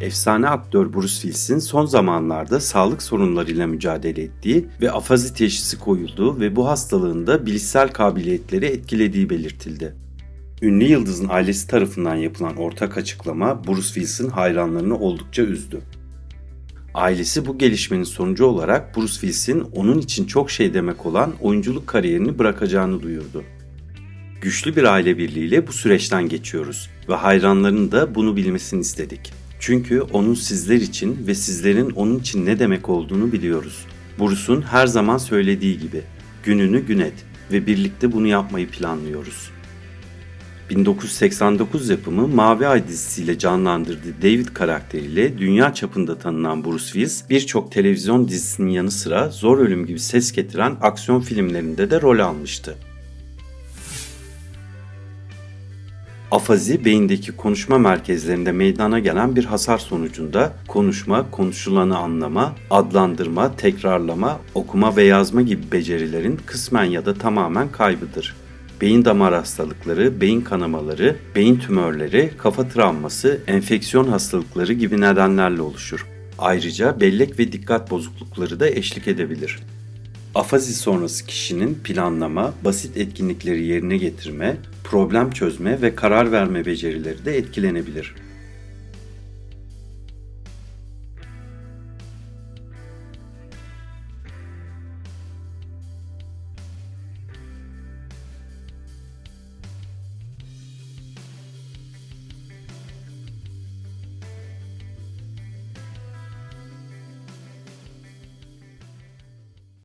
Efsane aktör Bruce Willis'in son zamanlarda sağlık sorunlarıyla mücadele ettiği ve afazi teşhisi koyulduğu ve bu hastalığın da bilişsel kabiliyetleri etkilediği belirtildi. Ünlü yıldızın ailesi tarafından yapılan ortak açıklama Bruce Willis'in hayranlarını oldukça üzdü. Ailesi bu gelişmenin sonucu olarak Bruce Willis'in onun için çok şey demek olan oyunculuk kariyerini bırakacağını duyurdu. Güçlü bir aile birliğiyle bu süreçten geçiyoruz ve hayranların da bunu bilmesini istedik. Çünkü onun sizler için ve sizlerin onun için ne demek olduğunu biliyoruz. Bruce'un her zaman söylediği gibi gününü gün et ve birlikte bunu yapmayı planlıyoruz. 1989 yapımı Mavi Ay dizisiyle canlandırdığı David karakteriyle dünya çapında tanınan Bruce Willis birçok televizyon dizisinin yanı sıra Zor Ölüm gibi ses getiren aksiyon filmlerinde de rol almıştı. Afazi beyindeki konuşma merkezlerinde meydana gelen bir hasar sonucunda konuşma, konuşulanı anlama, adlandırma, tekrarlama, okuma ve yazma gibi becerilerin kısmen ya da tamamen kaybıdır. Beyin damar hastalıkları, beyin kanamaları, beyin tümörleri, kafa travması, enfeksiyon hastalıkları gibi nedenlerle oluşur. Ayrıca bellek ve dikkat bozuklukları da eşlik edebilir. Afazi sonrası kişinin planlama, basit etkinlikleri yerine getirme, problem çözme ve karar verme becerileri de etkilenebilir.